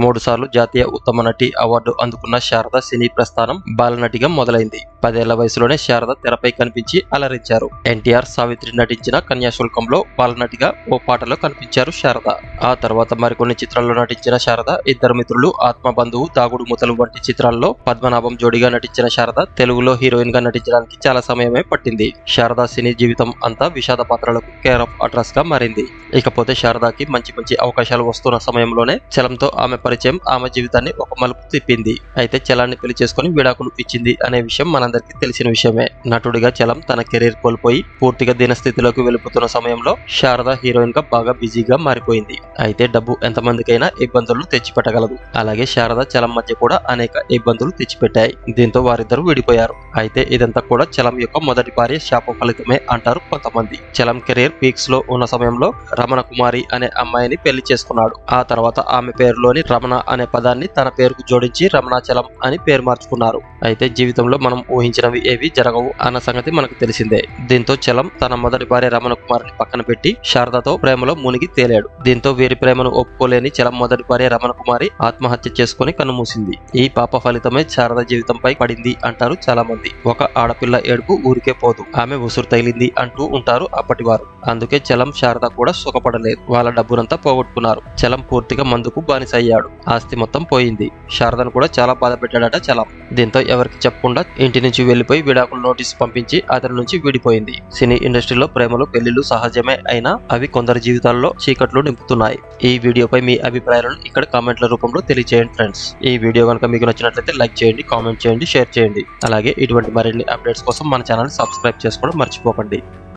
మూడుసార్లు జాతీయ ఉత్తమ నటి అవార్డు అందుకున్న శారద సినీ ప్రస్థానం బాలనటిగా మొదలైంది. పదేళ్ళ వయసులోనే శారద తెరపై కనిపించి అలరించారు. ఎన్టీఆర్ సావిత్రి నటించిన కన్యాశుల్కంలో బాలనటిగా ఓ పాటలో కనిపించారు శారద. ఆ తర్వాత మరికొన్ని చిత్రాల్లో నటించిన శారద ఇద్దరు మిత్రులు ఆత్మ బంధువు దాగుడు మూతలు వంటి చిత్రాల్లో పద్మనాభం జోడిగా నటించిన శారద తెలుగులో హీరోయిన్గా నటించడానికి చాలా సమయమే పట్టింది. శారద సినీ జీవితం అంతా విషాద పాత్రలకు కేర్ ఆఫ్ అడ్రస్గా మారింది. ఇకపోతే శారదాకి మంచి మంచి అవకాశాలు వస్తున్న సమయంలోనే చలంతో ఆమె పరిచయం ఆమె జీవితాన్ని ఒక మలుపు తిప్పింది. అయితే చలాన్ని పెళ్ళి చేసుకుని విడాకులు ఇచ్చింది అనే విషయం మనందరికీ తెలిసిన విషయమే. నటుడిగా చలం తన కెరీర్ కోల్పోయి పూర్తిగా దీనస్థితిలోకి వెళ్ళిపోతున్న సమయంలో శారద హీరోయిన్గా బాగా బిజీగా మారిపోయింది. అయితే డబ్బు ఎంతమందికైనా ఇబ్బందులను తెచ్చిపెట్టగలదు. అలాగే శారద చలం మధ్య కూడా అనేక ఇబ్బందులు తెచ్చిపెట్టాయి. దీంతో వారిద్దరూ విడిపోయారు. అయితే ఇదంతా కూడా చలం యొక్క మొదటి భార్య శాప ఫలితమే అంటారు కొంతమంది. చలం కెరీర్ పీక్స్లో ఉన్న సమయంలో రమణ కుమారి అనే అమ్మాయిని పెళ్ళి చేసుకున్నాడు. ఆ తర్వాత ఆమె పేరులోని రమణ అనే పదాన్ని తన పేరుకు జోడించి రమణాచలం అని పేరు మార్చుకున్నారు. అయితే జీవితంలో మనం ఊహించినవి ఏవి జరగవు అన్న సంగతి మనకు తెలిసిందే. దీంతో చలం తన మొదటి భార్య రమణ కుమార్ని పక్కన పెట్టి శారదతో ప్రేమలో మునిగి తేలాడు. దీంతో వీరి ప్రేమను ఒప్పుకోలేని చలం మొదటి భార్య రమణ కుమారి ఆత్మహత్య చేసుకుని కన్నుమూసింది. ఈ పాప ఫలితమే శారద జీవితంపై పడింది అంటారు చాలా మంది ఒక ఆడపిల్ల ఏడుపు ఊరికే పోదు. ఆమె ఉసురు తగిలింది అంటూ ఉంటారు అప్పటి వారు అందుకే చలం శారద కూడా సుఖపడలేదు. వాళ్ళ డబ్బునంతా పోగొట్టుకున్నారు. చలం పూర్తిగా మందుకు బానిస అయ్యాడు ఆస్తి మొత్తం పోయింది. శారదను కూడా చాలా బాధ పెట్టాడట చలం. దీంతో ఎవరికి చెప్పకుండా ఇంటిని నుంచి వెళ్ళిపోయి విడాకుల నోటీస్ పంపించి అతని నుంచి విడిపోయింది. సినీ ఇండస్ట్రీలో ప్రేమలు పెళ్ళిళ్ళు సహజమే అయినా అవి కొందరి జీవితాల్లో చీకట్లు నింపుతున్నాయి. ఈ వీడియోపై మీ అభిప్రాయాలను ఇక్కడ కామెంట్ల రూపంలో తెలియజేయండి ఫ్రెండ్స్. ఈ వీడియో కనుక మీకు నచ్చినట్లయితే లైక్ చేయండి కామెంట్ చేయండి షేర్ చేయండి. అలాగే ఇటువంటి మరిన్ని అప్డేట్స్ కోసం మన ఛానల్ సబ్స్క్రైబ్ చేసుకోవడం మర్చిపోకండి.